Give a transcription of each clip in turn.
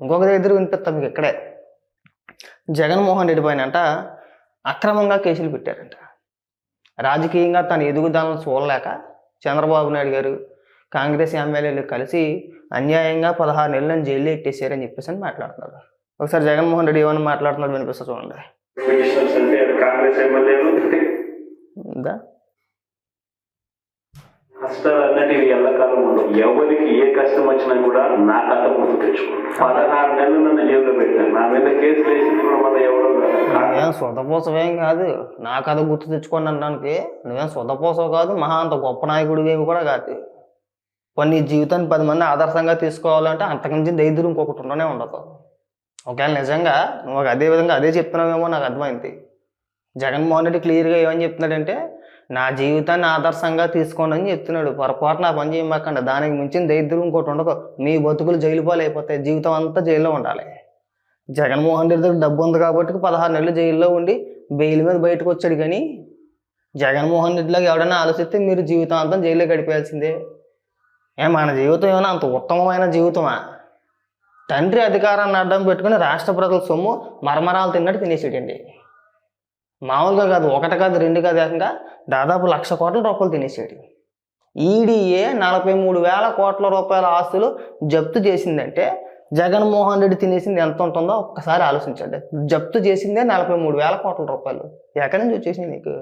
ఇంకొక దగ్గర వినిపిస్తాం మీకు ఇక్కడే. జగన్మోహన్ రెడ్డి పైన అంట అక్రమంగా కేసులు పెట్టారంట. రాజకీయంగా తన ఎదుగుదలను చూడలేక చంద్రబాబు నాయుడు గారు కాంగ్రెస్ ఎమ్మెల్యేలు కలిసి అన్యాయంగా పదహారు నెలలను జైల్లో ఎట్టేసారని చెప్పేసి అని మాట్లాడుతున్నారు. ఒకసారి జగన్మోహన్ రెడ్డి ఏమని మాట్లాడుతున్నారు వినిపిస్తా చూడండి. ఉందా? కష్టాలు అన్నటివి ఎల్లకాలం ఉండవు ఎవరికి ఏ కష్టం వచ్చినా కూడా నా కథ గుర్తు తెచ్చుకో పదహారు నెలలు నన్ను జైల్లో పెట్టాను నా మీద కేసు వేసింది కూడా మన ఎవరో కాదు. నువ్వేం కాదు. నా కథ గుర్తు తెచ్చుకోండి అనడానికి నువ్వేం సొంతపోసవు కాదు. మహా అంత గొప్ప నాయకుడు ఏమి కూడా కాదు. కొన్ని జీవితాన్ని పది మంది ఆదర్శంగా తీసుకోవాలంటే అంతకుమించి దైద్యులు ఇంకొకటి ఉండనే ఉండదు. ఒకవేళ నిజంగా నువ్వు అదే విధంగా అదే చెప్తున్నావేమో నాకు అర్థమైంది. జగన్మోహన్ రెడ్డి క్లియర్గా ఏమని చెప్తున్నాడంటే నా జీవితాన్ని ఆదర్శంగా తీసుకోండి అని చెప్తున్నాడు. పొరపాటు నా పని చేయమాకండి. దానికి మించిన దరిద్రం ఇంకోటి ఉండదు. మీ బతుకులు జైలు పాలు అయిపోతాయి జీవితం అంతా జైల్లో ఉండాలి. జగన్మోహన్ రెడ్డి దగ్గర డబ్బు ఉంది కాబట్టి పదహారు నెలలు జైల్లో ఉండి బెయిల్ మీద బయటకు వచ్చాడు కానీ జగన్మోహన్ రెడ్డిలాగా ఎవడైనా ఆలోచిస్తే మీరు జీవితాంతం జైల్లో గడిపేయాల్సిందే. ఏ మన జీవితం ఏమైనా అంత ఉత్తమమైన జీవితమా? తండ్రి అధికారాన్ని అడ్డం పెట్టుకుని రాష్ట్ర ప్రజల సొమ్ము మరమరాలు తిన్నట్టు తినేసేటండి. మామూలుగా కాదు ఒకటి కాదు రెండు కాదు ఏకంగా దాదాపు లక్ష కోట్ల రూపాయలు తినేసాడు ఈడీఏ నలభై మూడు వేల కోట్ల రూపాయల ఆస్తులు జప్తు చేసిందంటే జగన్మోహన్ రెడ్డి తినేసింది ఎంత ఉంటుందో ఒక్కసారి ఆలోచించండి. జప్తు చేసిందే నలభై మూడు వేల కోట్ల రూపాయలు. ఎక్కడి నుంచి వచ్చేసింది నీకు?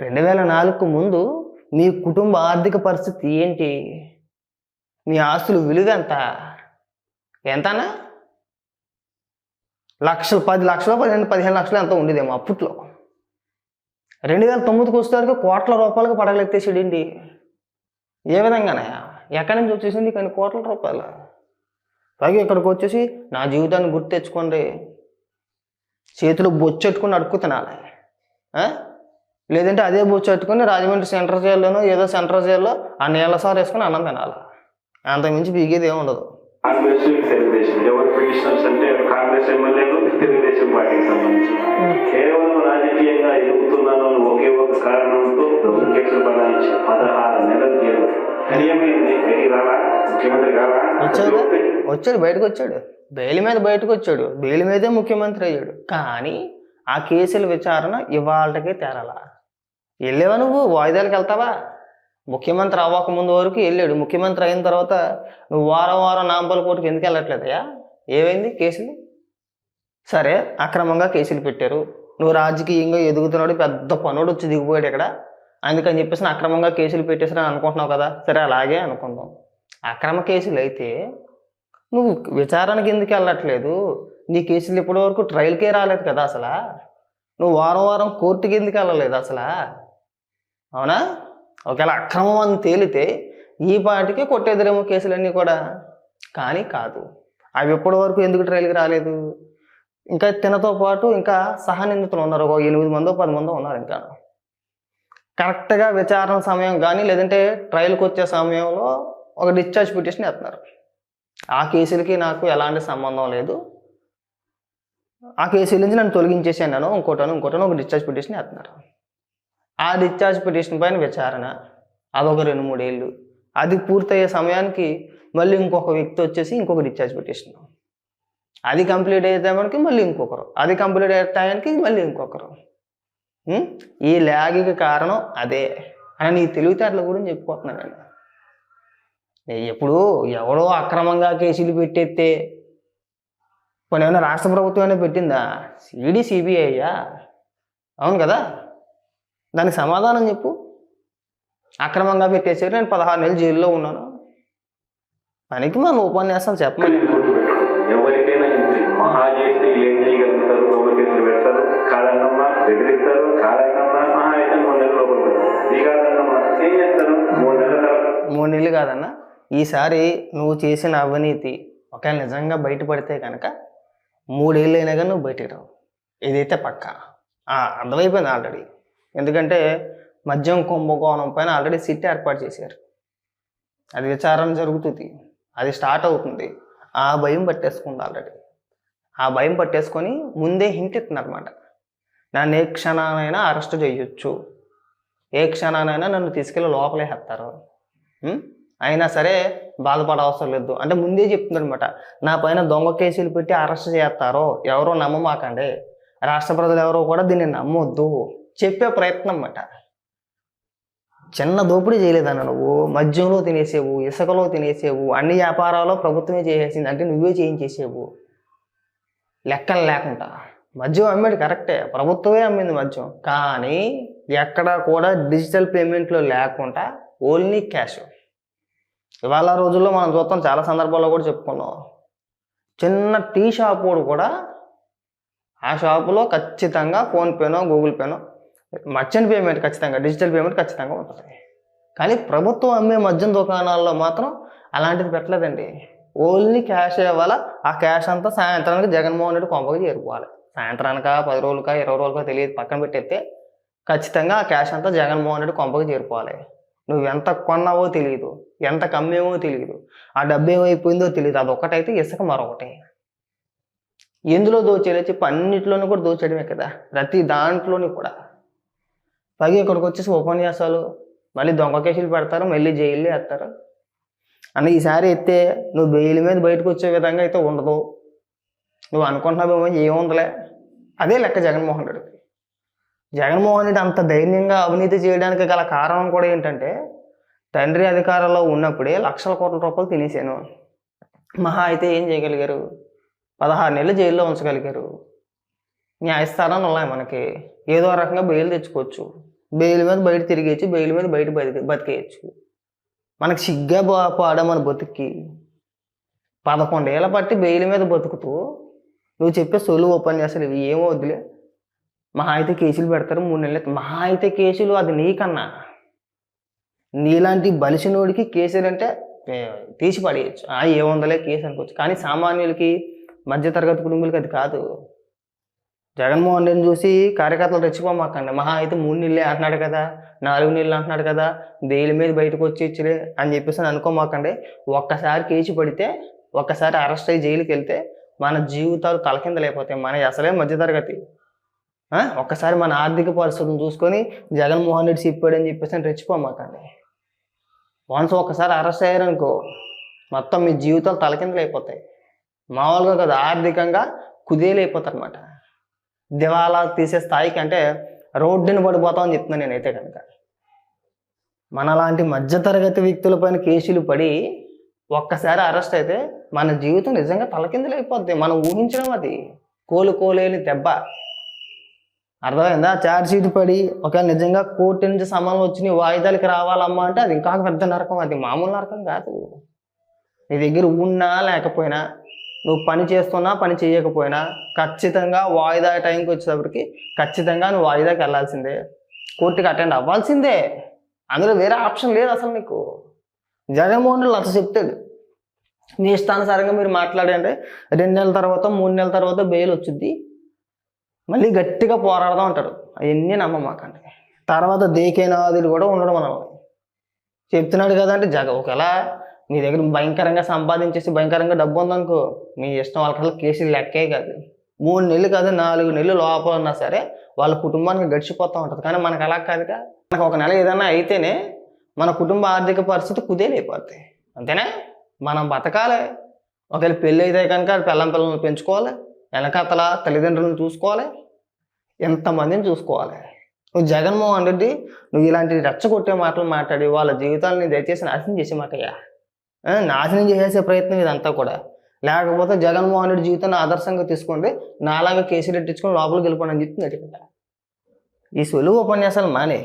రెండు వేల నాలుగుకు ముందు మీ కుటుంబ ఆర్థిక పరిస్థితి ఏంటి? మీ ఆస్తులు విలువ ఎంత ఎంతనా లక్షలు పది లక్షలు పదిహేను పదిహేను లక్షలు ఎంత ఉండేదేమో అప్పట్లో. రెండు వేల తొమ్మిదికి వచ్చేసరికి కోట్ల రూపాయలకు పడగలెత్తేసాడండి ఏ విధంగానే? ఎక్కడి నుంచి వచ్చేసింది కానీ కోట్ల రూపాయలు? పైగా ఇక్కడికి వచ్చేసి నా జీవితాన్ని గుర్తు తెచ్చుకోండి. చేతిలో బొచ్చెట్టుకుని అడుక్కు తినాలి. లేదంటే అదే బొచ్చెట్టుకుని రాజమండ్రి సెంటర్ జైల్లోనో ఏదో సెంటర్ జైల్లో ఆ నీళ్ళ సార్ వేసుకుని అన్నం తినాలి. అంతకుమించి బీగేది ఏమి ఉండదు. కాంగ్రెస్ కేవలం రాజకీయంగా ఎదుగుతున్నాను ఒకే ఒక కారణంతో పదహారు నెలలు జైలు. కానీ ఏమైంది బయటికి రాలా ముఖ్యమంత్రి కాలా వచ్చాడు. వచ్చాడు బయటకు వచ్చాడు. బెయిల్ మీద బయటకు వచ్చాడు. బెయిల్ మీదే ముఖ్యమంత్రి అయ్యాడు. కానీ ఆ కేసుల విచారణ ఇవాళకే తేరాల. వెళ్ళావా నువ్వు? వాయిదాలకు వెళ్తావా? ముఖ్యమంత్రి అవ్వక ముందు వరకు వెళ్ళాడు. ముఖ్యమంత్రి అయిన తర్వాత నువ్వు వారం వారం నాంపల కోర్టుకు ఎందుకు వెళ్ళట్లేదయ్యా? ఏమైంది? కేసులు? సరే అక్రమంగా కేసులు పెట్టారు. నువ్వు రాజకీయంగా ఎదుగుతున్నాడు పెద్ద పనుడు వచ్చి దిగిపోయాడు ఇక్కడ. అందుకని చెప్పేసి అక్రమంగా కేసులు పెట్టేసారని అనుకుంటున్నావు కదా? సరే అలాగే అనుకుందాం. అక్రమ కేసులు అయితే నువ్వు విచారణకి ఎందుకు వెళ్ళట్లేదు? నీ కేసులు ఇప్పటి వరకు ట్రయల్కే రాలేదు కదా అసలు? నువ్వు వారం వారం కోర్టుకి ఎందుకు వెళ్ళలేదు అసలు? అవునా? ఒకవేళ అక్రమం అని తేలితే ఈ పాటికి కొట్టేదిరేమో కేసులన్నీ కూడా. కానీ కాదు. అవి ఇప్పటి వరకు ఎందుకు ట్రయల్కి రాలేదు? ఇంకా తినతో పాటు ఇంకా సహనిందితులు ఉన్నారు. ఒక ఎనిమిది మందో పది మందో ఉన్నారు ఇంకా. కరెక్ట్గా విచారణ సమయం కానీ లేదంటే ట్రయల్కి వచ్చే సమయంలో ఒక డిశ్చార్జ్ పిటిషన్ వేస్తున్నారు. ఆ కేసులకి నాకు ఎలాంటి సంబంధం లేదు. ఆ కేసుల నుంచి నన్ను తొలగించేసాను ఇంకోటను ఇంకోటను ఒక డిశ్చార్జ్ పిటిషన్ వేస్తున్నారు. ఆ డిశ్చార్జ్ పిటిషన్ పైన విచారణ. అదొక రెండు మూడేళ్ళు. అది పూర్తయ్యే సమయానికి మళ్ళీ ఇంకొక వ్యక్తి వచ్చేసి ఇంకొక డిశ్చార్జ్ పిటిషన్. అది కంప్లీట్ అయితే మనకి మళ్ళీ ఇంకొకరు. అది కంప్లీట్ అయ్యే టైంకి మళ్ళీ ఇంకొకరు. ఈ ల్యాగ్కి కారణం అదే. అని నీ తెలివితేటల గురించి చెప్పుకోతున్నానండి ఎప్పుడు ఎవడో అక్రమంగా కేసులు పెట్టేస్తే కొన్ని ఏమైనా రాష్ట్ర ప్రభుత్వం అయినా పెట్టిందా? సిడి సిబిఐయా అయ్యా అవును కదా? దానికి సమాధానం చెప్పు. అక్రమంగా పెట్టేసారు నేను పదహారు నెలలు జైల్లో ఉన్నాను. పనికి మన ఉపన్యాసం చెప్పమని ఈసారి నువ్వు చేసిన అవినీతి ఒకవేళ నిజంగా బయటపడితే కనుక మూడేళ్ళైనా కానీ నువ్వు బయటికి రావు. ఇదైతే పక్క. అర్థమైపోయింది ఆల్రెడీ ఎందుకంటే మద్యం కుంభకోణం పైన ఆల్రెడీ సిట్ ఏర్పాటు చేశారు. అది విచారణ జరుగుతుంది. అది స్టార్ట్ అవుతుంది. ఆ భయం పట్టేసుకుంది ఆల్రెడీ ఆ భయం పట్టేసుకొని ముందే హింట్ ఇస్తుందన్నమాట అనమాట నన్ను ఏ క్షణానైనా అరెస్ట్ చేయొచ్చు. ఏ క్షణానైనా నన్ను తీసుకెళ్ళి లోపలేసేస్తారు ఉం? అయినా సరే బాధపడ అవసరం లేదు. అంటే ముందే చెప్తుందనమాట నా పైన దొంగ కేసులు పెట్టి అరెస్ట్ చేస్తారో ఎవరో నమ్మమాకండి. రాష్ట్ర ప్రజలు ఎవరో కూడా దీన్ని నమ్మొద్దు. చెప్పే ప్రయత్నం అన్నమాట. చిన్న దోపిడీ చేయలేదన్న నువ్వు. మద్యంలో తినేసేవు ఇసుకలో తినేసేవు అన్ని వ్యాపారాల్లో ప్రభుత్వమే చేసేసింది అంటే నువ్వే చేయించేసేవు. లెక్కలు లేకుండా. మద్యం అమ్మేది కరెక్టే. ప్రభుత్వమే అమ్మింది మద్యం. కానీ ఎక్కడ కూడా డిజిటల్ పేమెంట్లో లేకుండా ఓన్లీ క్యాష్. ఇవాళ రోజుల్లో మనం చూస్తాం చాలా సందర్భాల్లో కూడా చెప్పుకున్నాం. చిన్న టీ షాప్ వాడు కూడా ఆ షాపులో ఖచ్చితంగా ఫోన్పేనో గూగుల్ పేనో మర్చెంట్ పేమెంట్ ఖచ్చితంగా డిజిటల్ పేమెంట్ ఖచ్చితంగా ఉంటుంది. కానీ ప్రభుత్వం అమ్మే మద్యం దుకాణాల్లో మాత్రం అలాంటిది పెట్టలేదండి. ఓన్లీ క్యాష్ ఇవ్వాలా ఆ క్యాష్ అంతా సాయంత్రానికి జగన్మోహన్ రెడ్డి కొంపకి చేరుకోవాలి. సాయంత్రానిక పది రోజులకా ఇరవై రోజులకా తెలియదు పక్కన పెట్టేస్తే ఖచ్చితంగా ఆ క్యాష్ అంతా జగన్మోహన్ రెడ్డి కొంపకి చేరుకోవాలి. నువ్వు ఎంత కొన్నావో తెలియదు ఎంత కమ్మేమో తెలియదు ఆ డబ్బు ఏమైపోయిందో తెలియదు అదొకటైతే ఇసుక మరొకటి. ఎందులో దోచేయాలో చెప్పి అన్నిట్లోనూ కూడా దోచేయడమే కదా ప్రతి దాంట్లోని కూడా. పైగా ఇక్కడికి వచ్చేసి ఉపన్యాసాలు మళ్ళీ దొంగ కేసులు పెడతారు మళ్ళీ జైలు వేస్తారు. అని ఈసారి ఎత్తే నువ్వు బెయిల్ మీద బయటకు వచ్చే విధంగా అయితే ఉండదు. నువ్వు అనుకుంటున్నావేమో ఏముందలే. అదే లెక్క జగన్మోహన్ రెడ్డికి జగన్మోహన్ రెడ్డి అంత ధైర్యంగా అవినీతి చేయడానికి గల కారణం కూడా ఏంటంటే తండ్రి అధికారంలో ఉన్నప్పుడే లక్షల కోట్ల రూపాయలు తినేసాను మహా అయితే ఏం చేయగలిగారు? పదహారు నెలలు జైల్లో ఉంచగలిగారు. న్యాయస్థానాలు ఉన్నాయి మనకి. ఏదో రకంగా బెయిల్ తెచ్చుకోవచ్చు. బెయిల్ మీద బయట తిరిగేయచ్చు బెయిల్ మీద బయట బతికి బతికేయచ్చు. మనకి సిగ్గా బా పాడా మన బతుక్కి. పదకొండేళ్ళ పట్టి బెయిల్ మీద బతుకుతూ నువ్వు చెప్పే సొలు ఉపన్యాసాలు ఇవి ఏమో వద్దులే. మహా అయితే కేసులు పెడతారు మూడు నెలలు మహా అయితే కేసులు అది నీకన్నా. నీలాంటి బలిసినోడికి కేసులు అంటే తీసి పడేయచ్చు. ఆ ఏ వందలే కేసు అనుకోవచ్చు. కానీ సామాన్యులకి మధ్యతరగతి కుటుంబాలకి అది కాదు. జగన్మోహన్ రెడ్డిని చూసి కార్యకర్తలు రెచ్చిపోమాకండి. మహా అయితే మూడు నీళ్ళే అంటున్నాడు కదా నాలుగు నీళ్ళు అంటున్నాడు కదా బెయిల్ మీద బయటకు వచ్చి ఇచ్చిలే అని చెప్పేసి అని అనుకోమాకండి. ఒక్కసారి కేసు పడితే ఒక్కసారి అరెస్ట్ అయ్యి జైలుకి వెళ్తే మన జీవితాలు తలకిందలైపోతాయి. మన అసలే మధ్యతరగతి. ఒక్కసారి మన ఆర్థిక పరిస్థితులను చూసుకొని జగన్మోహన్ రెడ్డి చెప్పాడని చెప్పేసి అని రెచ్చిపోమాకండి వన్స్ ఒకసారి అరెస్ట్ అయ్యారనుకో మొత్తం మీ జీవితాలు తలకిందలైపోతాయి మామూలుగా కదా ఆర్థికంగా కుదేలైపోతారు అనమాట దివాలా తీసే స్థాయికి అంటే రోడ్డుని పడిపోతామని చెప్తున్నాను నేనైతే కనుక. మనలాంటి మధ్యతరగతి వ్యక్తులపైన కేసులు పడి ఒక్కసారి అరెస్ట్ అయితే మన జీవితం నిజంగా తలకిందులైపోద్ది మనం ఊహించడం అది. కోలుకోలేని దెబ్బ. అర్థమైందా? ఛార్జ్ షీట్ పడి ఒకవేళ నిజంగా కోర్టు నుంచి సమానం వచ్చి నీ వాయిదాలకి రావాలమ్మా అంటే అది ఇంకా పెద్ద నరకం. అది మామూలు నరకం కాదు. నీ దగ్గర ఉన్నా లేకపోయినా నువ్వు పని చేస్తున్నా పని చేయకపోయినా ఖచ్చితంగా వాయిదా టైంకి వచ్చేటప్పటికి ఖచ్చితంగా నువ్వు వాయిదాకి వెళ్ళాల్సిందే. కోర్టుకి అటెండ్ అవ్వాల్సిందే. అందులో వేరే ఆప్షన్ లేదు అసలు నీకు. జగన్మోహన్ రెడ్డి అసలు చెప్తాడు. మీ ఇష్టానుసారంగా మీరు మాట్లాడండి. రెండు నెలల తర్వాత మూడు నెలల తర్వాత బెయిల్ వచ్చింది మళ్ళీ గట్టిగా పోరాడుతూ ఉంటాడు అవన్నీ నమ్మమాకండి తర్వాత దేకేనాదులు కూడా ఉండడం మనం చెప్తున్నాడు కదంటే జగ ఒకవేళ మీ దగ్గర భయంకరంగా సంపాదించేసి భయంకరంగా డబ్బు ఉందనుకో మీ ఇష్టం వాళ్ళకల్లా కేసులు లెక్కే కాదు. మూడు నెలలు కాదు నాలుగు నెలలు లోపల ఉన్నా సరే వాళ్ళ కుటుంబానికి గడిచిపోతూ ఉంటుంది. కానీ మనకు అలా కాదుగా. మనకు ఒక నెల ఏదైనా అయితేనే మన కుటుంబ ఆర్థిక పరిస్థితి కుదేలైపోద్ది. అంతేనా? మనం బతకాలి. ఒకవేళ పెళ్ళి అయితే కనుక పిల్లం పిల్లల్ని పెంచుకోవాలి? వెనకతల తల్లిదండ్రులను చూసుకోవాలి ఎంతమందిని చూసుకోవాలి? నువ్వు జగన్మోహన్ రెడ్డి నువ్వు ఇలాంటి రెచ్చగొట్టే మాటలు మాట్లాడి వాళ్ళ జీవితాలని దయచేసి నాశనం చేసే మాటయ్యా నాశనం చేసే ప్రయత్నం ఇదంతా కూడా. లేకపోతే జగన్మోహన్ రెడ్డి జీవితాన్ని ఆదర్శంగా తీసుకోండి నాలాగా కేసులు ఎట్టించుకొని లోపలికి వెళ్ళిపోండి అని చెప్తుంది ఈ సులువు ఉపన్యాసాలు మానే